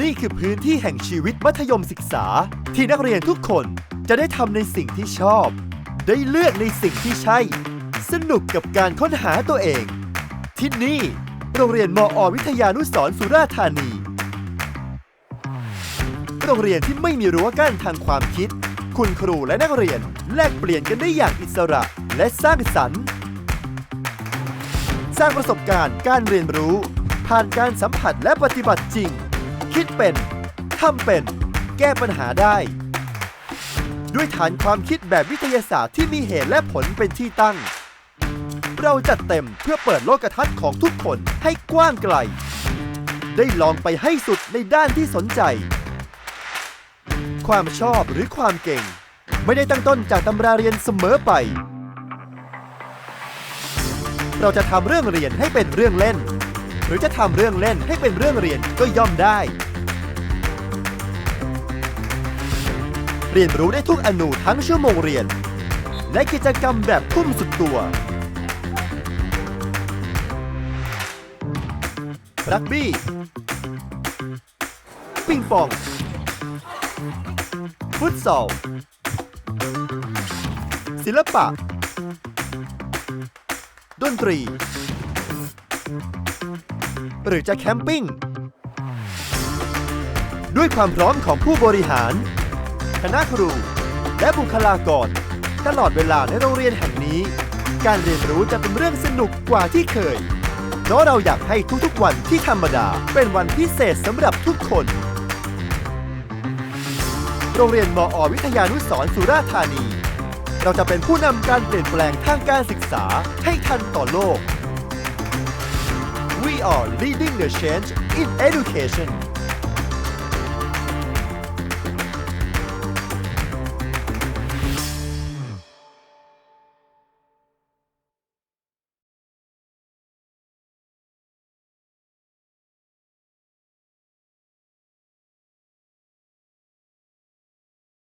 นี่คือพื้นที่แห่งชีวิตมัธยมศึกษา ที่นักเรียนทุกคนจะได้ทำในสิ่งที่ชอบ ได้เลือกในสิ่งที่ใช่ สนุกกับการค้นหาตัวเอง ที่นี่ โรงเรียนมอวิทยานุสรสุราธานี โรงเรียนที่ไม่มีรั้วกั้นทางความคิด คุณครูและนักเรียนแลกเปลี่ยนกันได้อย่างอิสระและสร้างสรรค์ สร้างประสบการณ์การเรียนรู้ ผ่านการสัมผัสและปฏิบัติจริง คิดเป็น ทำเป็น แก้ปัญหาได้ ด้วยฐานความคิดแบบวิทยาศาสตร์ที่มีเหตุและผลเป็นที่ตั้ง เราจัดเต็มเพื่อเปิดโลกทัศน์ของทุกคนให้กว้างไกล ได้ลองไปให้สุดในด้านที่สนใจ ความชอบหรือความเก่ง ไม่ได้ตั้งต้นจากตำราเรียนเสมอไปเราจะทำเรื่องเรียนให้เป็นเรื่องเล่น หรือจะทำเรื่องเล่นให้เป็นเรื่องเรียนก็ย่อมได้ เรียนรู้ได้ทุกอนูทั้งชั่วโมงเรียน และกิจกรรมแบบทุ่มสุดตัว รักบี้ ปิงปอง ฟุตซอล ศิลปะ ดนตรี หรือจะแคมปิ้ง ด้วยความพร้อมของผู้บริหาร คณะครู และบุคลากร ตลอดเวลาในโรงเรียนแห่งนี้ การเรียนรู้จะเป็นเรื่องสนุกกว่าที่เคยเพราะเราอยากให้ทุกๆวันที่ธรรมดาเป็นวันพิเศษสำหรับทุกคน โรงเรียนมอวิทยานุสรสุราษฎร์ธานี เราจะเป็นผู้นำการเปลี่ยนแปลงทางการศึกษาให้ทันต่อโลก We are leading the change in education